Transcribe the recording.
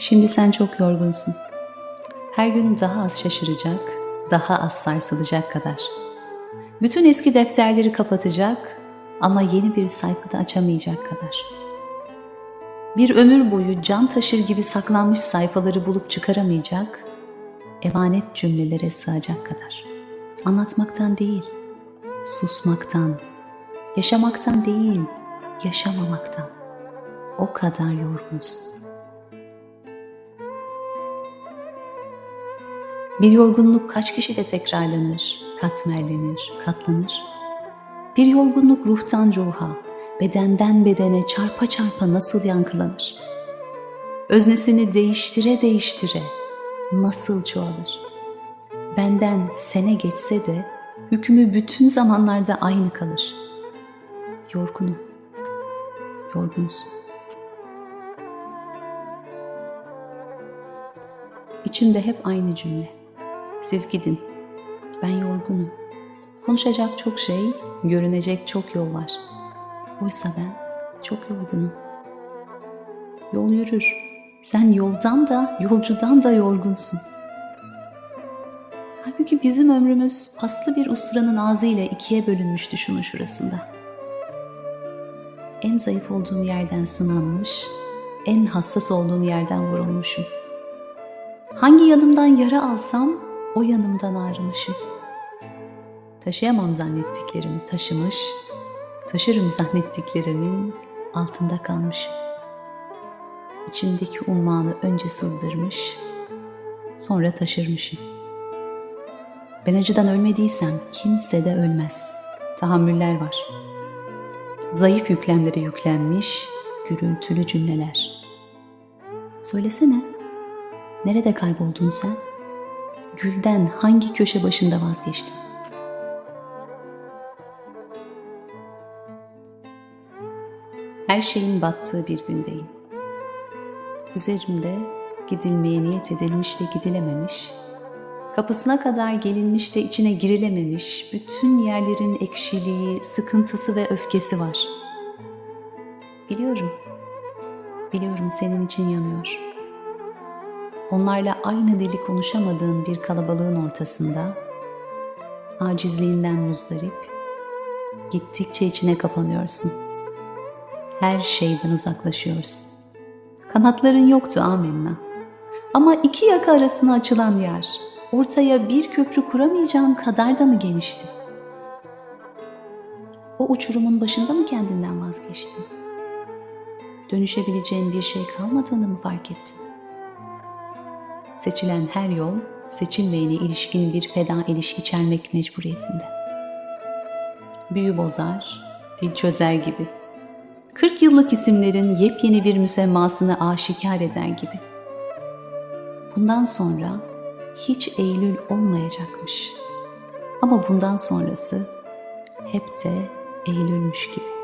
Şimdi sen çok yorgunsun. Her gün daha az şaşıracak, daha az sarsılacak kadar. Bütün eski defterleri kapatacak ama yeni bir sayfada açamayacak kadar. Bir ömür boyu can taşır gibi saklanmış sayfaları bulup çıkaramayacak, emanet cümlelere sığacak kadar. Anlatmaktan değil, susmaktan, yaşamaktan değil, yaşamamaktan. O kadar yorgunsun. Bir yorgunluk kaç kişide tekrarlanır, katmerlenir, katlanır? Bir yorgunluk ruhtan ruha, bedenden bedene çarpa çarpa nasıl yankılanır? Öznesini değiştire değiştire nasıl çoğalır? Benden sene geçse de hükmü bütün zamanlarda aynı kalır. Yorgunum, yorgunsun. İçimde hep aynı cümle. Siz gidin. Ben yorgunum. Konuşacak çok şey, görünecek çok yol var. Oysa ben çok yorgunum. Yol yürür. Sen yoldan da, yolcudan da yorgunsun. Halbuki bizim ömrümüz paslı bir usturanın ağzıyla ikiye bölünmüştü şunun şurasında. En zayıf olduğum yerden sınanmış, en hassas olduğum yerden vurulmuşum. Hangi yanımdan yara alsam o yanımdan ağrımışım. Taşıyamam zannettiklerimi taşımış, taşırım zannettiklerimin altında kalmışım. İçimdeki ummanı önce sızdırmış, sonra taşırmışım. Ben acıdan ölmediysem kimse de ölmez. Tahammüller var. Zayıf yüklemlere yüklenmiş, gürültülü cümleler. Söylesene, nerede kayboldun sen? Gülden hangi köşe başında vazgeçtin? Her şeyin battığı bir gündeyim. Üzerimde gidilmeye niyet edilmiş de gidilememiş, kapısına kadar gelinmiş de içine girilememiş bütün yerlerin ekşiliği, sıkıntısı ve öfkesi var. Biliyorum, biliyorum senin için yanıyor. Onlarla aynı dili konuşamadığın bir kalabalığın ortasında, acizliğinden muzdarip, gittikçe içine kapanıyorsun. Her şeyden uzaklaşıyorsun. Kanatların yoktu amenna. Ama iki yaka arasına açılan yer, ortaya bir köprü kuramayacağın kadar da mı genişti? O uçurumun başında mı kendinden vazgeçtin? Dönüşebileceğin bir şey kalmadığını mı fark ettin? Seçilen her yol, seçilmeyene ilişkin bir feda ilişki içermek mecburiyetinde. Büyü bozar, dil çözer gibi. 40 yıllık isimlerin yepyeni bir müsemmasını aşikar eder gibi. Bundan sonra hiç Eylül olmayacakmış. Ama bundan sonrası hep de Eylülmüş gibi.